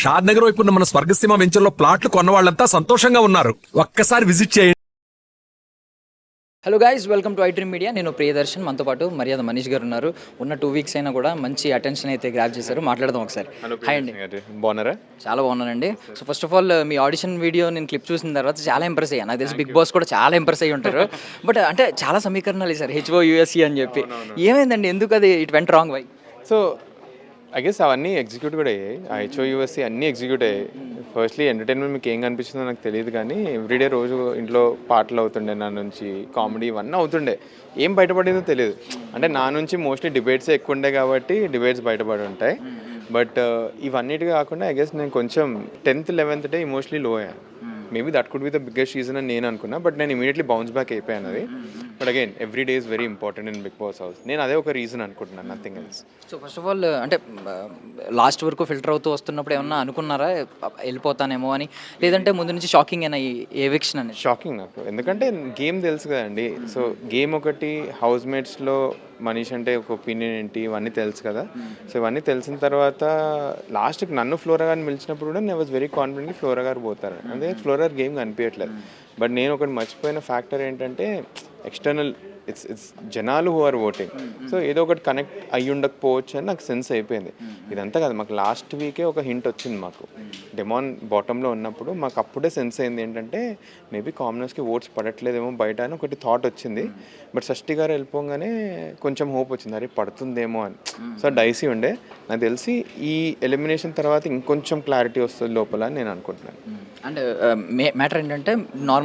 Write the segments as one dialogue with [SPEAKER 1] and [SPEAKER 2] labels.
[SPEAKER 1] షాద్ నగర్ వైపు ఉన్న మన స్వర్గసీమ వెంచర్లో ప్లాట్లు కొన్న వాళ్ళంతా సంతోషంగా ఉన్నారు. ఒక్కసారి విజిట్ చేయండి.
[SPEAKER 2] Hello guys welcome to iDream Media నేను ప్రియదర్శన్ మనతో పాటు మర్యాద మనీష్ గారు ఉన్నారు. ఉన్న టూ వీక్స్ అయినా కూడా మంచి అటెన్షన్ అయితే గ్రాప్ చేశారు. మాట్లాడదాం ఒకసారి. హాయ్ అండి.
[SPEAKER 3] బాగున్నారా?
[SPEAKER 2] చాలా బాగున్నానండి. సో ఫస్ట్ ఆఫ్ ఆల్ మీ ఆడిషన్ వీడియో నేను క్లిప్ చూసిన తర్వాత చాలా ఇంప్రెస్ అయ్యాను నాకు తెలిసి బిగ్ బాస్ కూడా చాలా ఇంప్రెస్ అయ్యి ఉంటారు. బట్ అంటే చాలా సమీకరణాలు సార్ హెచ్ఓ యూఎస్సీ అని చెప్పి. ఏమైందండి? ఎందుకు అది it went wrong why
[SPEAKER 3] so I guess అవన్నీ ఎగ్జిక్యూట్ కూడా అయ్యాయి. హెచ్ఓ యూఎస్సీ అన్నీ ఎగ్జిక్యూట్ అయ్యాయి. ఫస్ట్లీ ఎంటర్టైన్మెంట్ మీకు ఏం కనిపిస్తుందో నాకు తెలియదు కానీ ఎవ్రీడే రోజు ఇంట్లో పాటలు అవుతుండే నా నుంచి కామెడీ ఇవన్నీ అవుతుండే. ఏం బయటపడిందో తెలియదు. అంటే నా నుంచి మోస్ట్లీ డిబేట్సే ఎక్కువ ఉండే కాబట్టి డిబేట్స్ బయటపడి ఉంటాయి. బట్ uh, ఇవన్నిటి కాకుండా ఐ గెస్ నేను కొంచెం tenth eleventh day emotionally low అయ్యాను. Maybe that could be the biggest season అని నేను అనుకున్నా బట్ నేను ఇమీడియట్లీ బౌన్స్ బ్యాక్ అయిపోయాను అది. But again every day is very important in Bigg Boss house నేను అదే ఒక రీజన్ అనుకుంటున్నాను nothing else
[SPEAKER 2] so first of all అంటే లాస్ట్ వరకు ఫిల్టర్ అవుతూ వస్తున్నప్పుడు ఏమన్నా అనుకున్నారా? వెళ్ళిపోతానేమో అని? లేదంటే ముందు నుంచి షాకింగ్ అయినా ఈ ఎవిక్షన్ అనేది?
[SPEAKER 3] షాకింగ్ నాకు. ఎందుకంటే గేమ్ తెలుసు కదండి. సో గేమ్ ఒకటి హౌస్ మేట్స్లో మనీష్ అంటే ఒక ఒపీనియన్ ఏంటి ఇవన్నీ తెలుసు కదా. సో ఇవన్నీ తెలిసిన తర్వాత లాస్ట్కి నన్ను ఫ్లోరా గారిని పిలిచినప్పుడు కూడా నేను వాజ్ వెరీ కాన్ఫిడెంట్ ఫ్లోరా గారు పోతారు. అంటే ఫ్లోరా గేమ్ కనిపించట్లేదు. బట్ నేను ఒకటి మర్చిపోయిన ఫ్యాక్టర్ ఏంటంటే ఎక్స్టర్నల్ ఇట్స్ ఇట్స్ జనాలు హూ ఆర్ ఓటింగ్ సో ఏదో ఒకటి కనెక్ట్ అయ్యి ఉండకపోవచ్చు అని నాకు సెన్స్ అయిపోయింది. ఇదంతా కాదు మాకు లాస్ట్ వీకే ఒక హింట్ వచ్చింది మాకు. డెమాన్ బాటంలో ఉన్నప్పుడు మాకు అప్పుడే సెన్స్ అయింది ఏంటంటే మేబీ కామనర్స్కి ఓట్స్ పడట్లేదేమో బయట అని ఒకటి థాట్ వచ్చింది. బట్ షష్ఠి గారు వెళ్ళిపోగానే కొంచెం హోప్ వచ్చింది. అరే పడుతుందేమో అని. సో డైసీ ఉండే. నాకు తెలిసి ఈ ఎలిమినేషన్ తర్వాత ఇంకొంచెం క్లారిటీ వస్తుంది లోపల అని నేను అనుకుంటున్నాను.
[SPEAKER 2] అండ్ మ్యాటర్ ఏంటంటే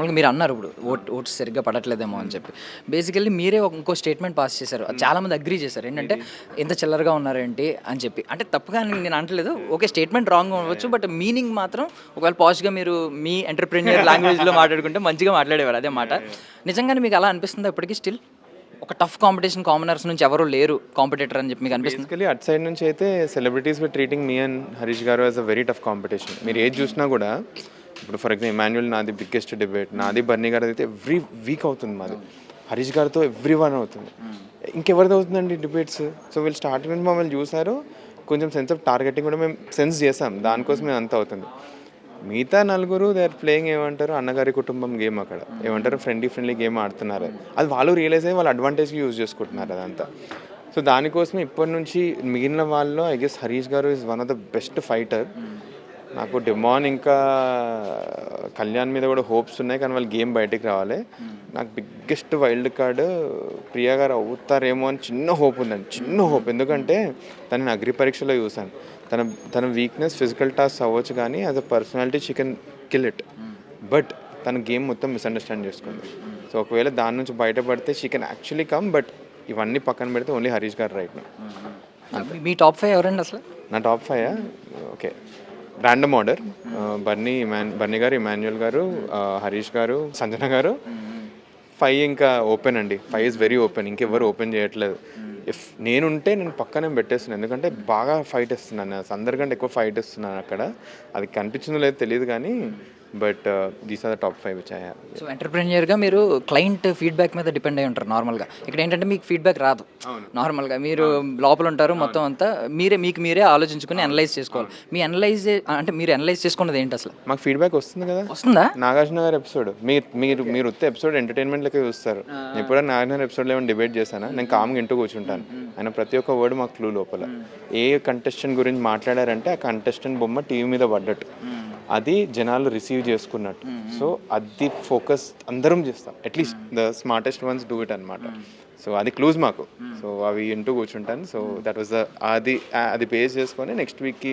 [SPEAKER 2] నార్మల్గా మీరు అన్నారు ఇప్పుడు ఓట్ ఓట్స్ సరిగ్గా పడట్లేదేమో అని చెప్పి. బేసికల్లీ మీరే ఇంకో స్టేట్మెంట్ పాస్ చేశారు. అది చాలా మంది అగ్రీ చేశారు. ఏంటంటే ఎంత చిల్లరగా ఉన్నారేంటి? అని చెప్పి. అంటే తప్పుగా నేను అంటలేదు ఓకే స్టేట్మెంట్ రాంగ్ అవ్వచ్చు బట్ మీనింగ్ మాత్రం ఒకవేళ పాజిటివ్గా మీరు మీ ఎంటర్ప్రీనియర్ లాంగ్వేజ్లో మాట్లాడుకుంటే మంచిగా మాట్లాడేవారు అదే మాట. నిజంగానే మీకు అలా అనిపిస్తుందా ఇప్పటికీ స్టిల్ ఒక టఫ్ కాంపిటీషన్ కామనర్స్ నుంచి ఎవరు లేరు కాంపిటేటర్ అని చెప్పి మీకు అనిపిస్తుంది?
[SPEAKER 3] అట్ సైడ్ నుంచి అయితే celebrities treating me and Harish గారు as a very tough competition మీరు ఏది చూసినా కూడా ఇప్పుడు ఫర్ ఎగ్జాంపుల్ ఇమాన్యువల్ నాది బిగ్గెస్ట్ డిబేట్ నాది బర్నీ గారు అయితే ఎవ్రీ వీక్ అవుతుంది మాది. హరీష్ గారితో ఎవ్రీ వన్ అవుతుంది. ఇంకెవరిది అవుతుందండి డిబేట్స్ సో వీళ్ళు స్టార్టింగ్ నుంచి మమ్మల్ని చూసారు కొంచెం సెన్స్ ఆఫ్ టార్గెటింగ్ కూడా మేము సెన్స్ చేసాం. దానికోసం మేము అంత అవుతుంది. మిగతా నలుగురు దే ఆర్ ప్లేయింగ్ ఏమంటారు? అన్నగారి కుటుంబం గేమ్ అక్కడ. ఏమంటారు? ఫ్రెండ్లీ ఫ్రెండ్లీ గేమ్ ఆడుతున్నారు. అది వాళ్ళు రియలైజ్ అయ్యి వాళ్ళు అడ్వాంటేజ్కి యూజ్ చేసుకుంటున్నారు అదంతా. సో దానికోసం ఇప్పటి నుంచి మిగిలిన వాళ్ళలో ఐ గెస్ హరీష్ గారు is one of the best fighter నాకు డిమాన్ ఇంకా కళ్యాణ్ మీద కూడా హోప్స్ ఉన్నాయి కానీ వాళ్ళు గేమ్ బయటికి రావాలి. నాకు బిగ్గెస్ట్ వైల్డ్ కార్డ్ ప్రియా గారు అవుతారేమో అని చిన్న హోప్ ఉందండి చిన్న హోప్ ఎందుకంటే తనని అగ్రి పరీక్షలో చూశాను. తన తన వీక్నెస్ ఫిజికల్ టాస్క్ అవ్వచ్చు కానీ as a personality she can kill it but తన గేమ్ మొత్తం మిస్అండర్స్టాండ్ చేసుకుంది. సో ఒకవేళ దాని నుంచి బయటపడితే she can actually come but ఇవన్నీ పక్కన పెడితే ఓన్లీ హరీష్ గారు రైట్
[SPEAKER 2] మీ టాప్ ఫైవ్ ఎవరండి అసలు?
[SPEAKER 3] నా top five okay. Random order Bunny Bunny Bunny గారు ఇమాన్యుల్ గారు uh, హరీష్ గారు సంజన గారు. ఫైవ్ ఇంకా ఓపెన్ అండి. ఫైవ్ ఇస్ వెరీ ఓపెన్ ఇంకెవరు ఓపెన్ చేయట్లేదు. ఇఫ్ నేనుంటే నేను పక్కనే పెట్టేస్తున్నాను ఎందుకంటే బాగా ఫైట్ ఇస్తున్నాను అందరికంటే ఎక్కువ ఫైట్ ఇస్తున్నాను అక్కడ. అది కనిపించిందో లేదో తెలియదు కానీ but these are the top five which I have
[SPEAKER 2] so ఎంటర్ప్రెన్యూర్గా మీరు క్లయింట్ ఫీడ్బ్యాక్ మీద డిపెండ్ అయి ఉంటారు నార్మల్గా ఇక్కడ ఏంటంటే మీకు ఫీడ్బ్యాక్ రాదు. నార్మల్గా మీరు లోపల ఉంటారు మొత్తం అంతా మీరే మీకు మీరే ఆలోచించుకుని అనలైజ్ చేసుకోవాలి. మీ అనలైజ్ అంటే మీరు అనలైజ్ చేసుకున్నది ఏంటి అసలు?
[SPEAKER 3] మాకు ఫీడ్బ్యాక్ వస్తుంది కదా?
[SPEAKER 2] వస్తుందా?
[SPEAKER 3] నాగార్జున గారి ఎపిసోడ్ మీరు మీరు మీరు వస్తే ఎపిసోడ్ ఎంటర్టైన్మెంట్ లెక్క చూస్తారు. నేను ఎప్పుడైనా నాగార్జున గారి ఎపిసోడ్లో ఏమైనా డిబేట్ చేశానా? నేను కామ్గా ఇంటూ కూర్చుంటాను. ఆయన ప్రతి ఒక్క వర్డ్ మాకు క్లూ లోపల. ఏ కంటెస్టెంట్ గురించి మాట్లాడారంటే ఆ కంటెస్టెంట్ బొమ్మ టీవీ మీద పడ్డట్టు. అది జనాలు రిసీవ్ చేసుకున్నట్టు. సో అది ఫోకస్ అందరం చేస్తాం. At least the smartest ones do it అనమాట సో అది క్లూజ్ మాకు. సో అవి ఇంటూ కూర్చుంటాను. సో దట్ వాస్ ద అది అది బేస్ చేసుకొని నెక్స్ట్ వీక్కి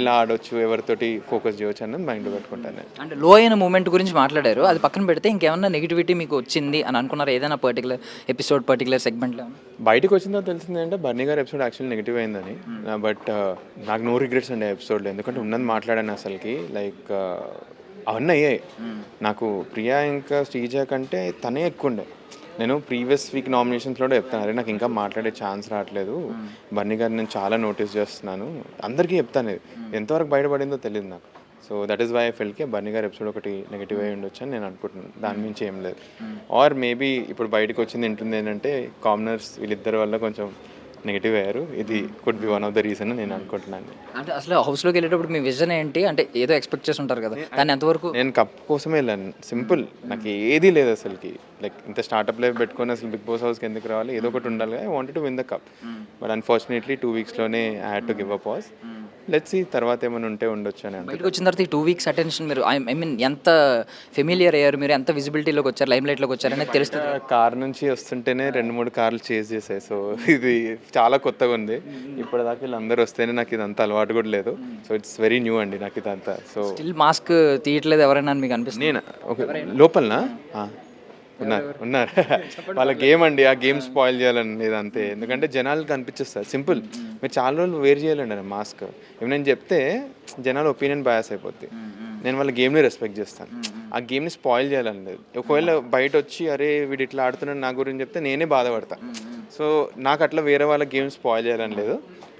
[SPEAKER 3] ఎలా ఆడొచ్చు ఎవరితోటి ఫోకస్ చేయొచ్చు అన్నది మైండ్ పెట్టుకుంటాను
[SPEAKER 2] అంటే లో అయిన మూమెంట్ గురించి మాట్లాడారు. అది పక్కన పెడితే ఇంకేమన్నా నెగిటివిటీ మీకు వచ్చింది అని అనుకున్నారు? ఏదైనా పర్టికులర్ ఎపిసోడ్ పర్టికులర్ సెగ్మెంట్లో
[SPEAKER 3] బయటకు వచ్చిందో తెలిసింది అంటే బర్నీ గారు ఎపిసోడ్ యాక్చువల్లీ నెగిటివ్ అయిందని. బట్ నాకు నో రిగ్రెట్స్ అండి ఎపిసోడ్లో ఎందుకంటే ఉన్నది మాట్లాడాను అసలుకి. లైక్ అవన్నీ అయ్యాయి. నాకు ప్రియా ఇంకా శ్రీజ కంటే తనే ఎక్కువ ఉండే. నేను ప్రీవియస్ వీక్ నామినేషన్స్లో చెప్తాను అరే నాకు ఇంకా మాట్లాడే ఛాన్స్ రావట్లేదు. బన్నీ గారిని నేను చాలా నోటీస్ చేస్తున్నాను. అందరికీ చెప్తాను ఇది. ఎంతవరకు బయటపడిందో తెలియదు నాకు. So that is why I ఫెల్కి Bunny గారు ఎపిసోడ్ ఒకటి నెగిటివ్ అయి ఉండొచ్చు అని నేను అనుకుంటున్నాను. దాని మించి ఏం లేదు. ఆర్ మేబీ ఇప్పుడు బయటకు వచ్చింది ఏంటంటే కామనర్స్ వీళ్ళిద్దరి వల్ల కొంచెం నెగిటివ్ అయ్యారు. ఇది could be one of the reason నేను అనుకుంటున్నాను.
[SPEAKER 2] అంటే అసలు హౌస్లోకి వెళ్ళేటప్పుడు మీ విజన్ ఏంటి? అంటే ఏదో ఎక్స్పెక్ట్ చేసి ఉంటారు కదా దాన్ని ఎంతవరకు
[SPEAKER 3] నేను కప్ కోసమే వెళ్ళాను. సింపుల్ నాకు ఏది లేదు అసలుకి. లైక్ ఇంత స్టార్ట్అప్ లైఫ్ పెట్టుకొని అసలు బిగ్ బాస్ హౌస్కి ఎందుకు రావాలి? ఏదో ఒకటి ఉండాలి I wanted to win the cup but unfortunately two వీక్స్లోనే I had to give a pass let's తర్వాత ఏమైనా ఉంటే ఉండొచ్చు అని
[SPEAKER 2] బయటకు వచ్చిన తర్వాత ఈ టూ వీక్స్ అటెన్షన్ మీరు ఐ మీన్ ఎంత ఫెమిలియర్ అయ్యారు మీరు? ఎంత విజిబిలిటీలోకి వచ్చారు? లైమ్ లైట్లోకి వచ్చారు అనేది తెలుస్తుంది.
[SPEAKER 3] కార్ నుంచి వస్తుంటేనే రెండు మూడు కార్లు చేజ్ చేసాయి. సో ఇది చాలా కొత్తగా ఉంది. ఇప్పటిదాకా వీళ్ళందరూ వస్తేనే నాకు ఇదంతా అలవాటు కూడా లేదు. సో ఇట్స్ వెరీ న్యూ అండి నాకు ఇదంతా. సో
[SPEAKER 2] స్టిల్ మాస్క్ తీయట్లేదు ఎవరైనా మీకు అనిపిస్తుంది?
[SPEAKER 3] నేను? ఓకే. లోపలనా? ఆ, ఉన్నారు ఉన్నారు. వాళ్ళ గేమ్ అండి ఆ గేమ్ స్పాయిల్ చేయాలని ఇది అంతే ఎందుకంటే జనాలు కనిపించేస్తారు. సింపుల్. మీరు చాలా రోజులు వేర్ చేయాలండి ఆ మాస్క్. ఏమైనా నేను చెప్తే జనాల ఒపీనియన్ బయాస్ అయిపోద్ది. నేను వాళ్ళ గేమ్ని రెస్పెక్ట్ చేస్తాను. ఆ గేమ్ని స్పాయిల్ చేయాలని లేదు ఒకవేళ బయట వచ్చి అరే వీడు ఇట్లా ఆడుతున్నాడు నా గురించి చెప్తే నేనే బాధపడతా. సో నాకు అట్లా వేరే వాళ్ళ గేమ్ స్పాయిల్ చేయాలని లేదు.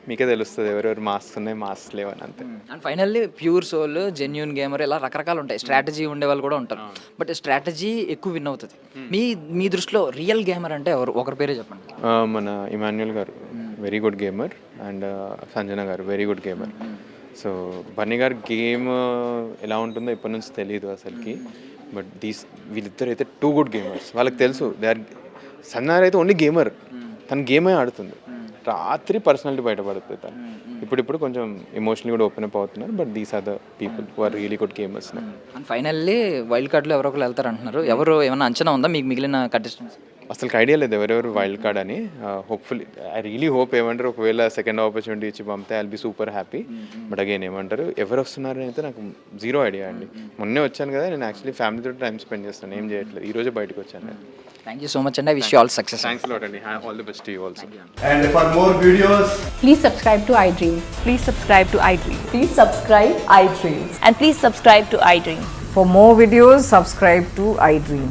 [SPEAKER 3] మీకే తెలుస్తుంది ఎవరెవరు మాస్క్ ఉన్నాయి మాస్క్ లేవని అంతే.
[SPEAKER 2] And finally pure soul genuine gamer ఇలా రకరకాలు ఉంటాయి. స్ట్రాటజీ ఉండే వాళ్ళు కూడా ఉంటారు. బట్ స్ట్రాటజీ ఎక్కువ విన్ అవుతుంది. మీ మీ దృష్టిలో రియల్ గేమర్ అంటే ఎవరు? ఒకరి పేరే చెప్పండి.
[SPEAKER 3] మన ఇమాన్యుయల్ గారు. Very good gamer and Sanjana గారు. Very good gamer so Bunny గారు గేమ్ ఎలా ఉంటుందో ఇప్పటి నుంచి తెలియదు అసలుకి. బట్ దీస్ వీళ్ళిద్దరు అయితే టూ గుడ్ గేమర్స్ వాళ్ళకి తెలుసు. దే ఆర్ సన్నార్ అయితే ఓన్లీ గేమర్ తను గేమే ఆడుతుంది. రాత్రి పర్సనాలిటీ బయటపడుతుంది తను. ఇప్పుడిప్పుడు కొంచెం ఎమోషనల్ కూడా ఓపెన్ అప్ అవుతున్నారు but these are the people who are really good gamers
[SPEAKER 2] and finally wild కార్డ్లో ఎవరో ఒకరు వెళ్తారు అంటున్నారు ఎవరు ఏమైనా అంచనా ఉందా? మీకు మిగిలిన కంటెస్టెంట్స్
[SPEAKER 3] అసలు ఐడియా లేదు ఎవరెవరు వైల్డ్ కార్డ్ అని. హోప్ఫుల్లీ ఐ రియలీ హోప్ ఏమంటారు ఒకవేళ సెకండ్ ఆపర్చునిటీ ఇచ్చి పంపితే I'll be super happy but again ఏమంటారు ఎవరు వస్తున్నారని అయితే నాకు జీరో ఐడియా అండి. మొన్నే వచ్చాను కదా నేను యాక్చువల్లీ ఫ్యామిలీతో టైం స్పెండ్ చేస్తాను. ఏం చేయట్లేదు. ఈ రోజే బయటకు వచ్చాను
[SPEAKER 2] థ్యాంక్ యూ సో మచ్ అండి I wish you all success
[SPEAKER 3] thanks lot అండి. All the best you also
[SPEAKER 4] And for more videos,
[SPEAKER 5] Please subscribe to iDream.
[SPEAKER 6] Please subscribe to iDream.
[SPEAKER 7] Please subscribe iDreams.
[SPEAKER 6] And please subscribe to iDream.
[SPEAKER 7] For more videos, subscribe to iDream.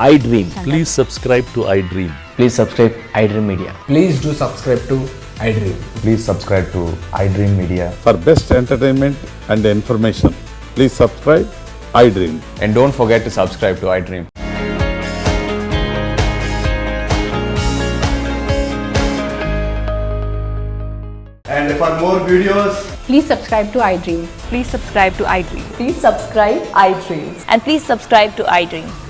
[SPEAKER 8] I Dream.
[SPEAKER 9] Please subscribe to I Dream. Please subscribe iDream Media.
[SPEAKER 4] Please do subscribe to iDream.
[SPEAKER 9] Please subscribe to iDream Media.
[SPEAKER 10] For best entertainment and information, please subscribe iDream.
[SPEAKER 9] And don't forget to subscribe to iDream.
[SPEAKER 4] And for more videos,
[SPEAKER 5] Please subscribe to iDream.
[SPEAKER 6] Please subscribe to iDream.
[SPEAKER 7] Please subscribe iDreams.
[SPEAKER 6] And please subscribe to iDream.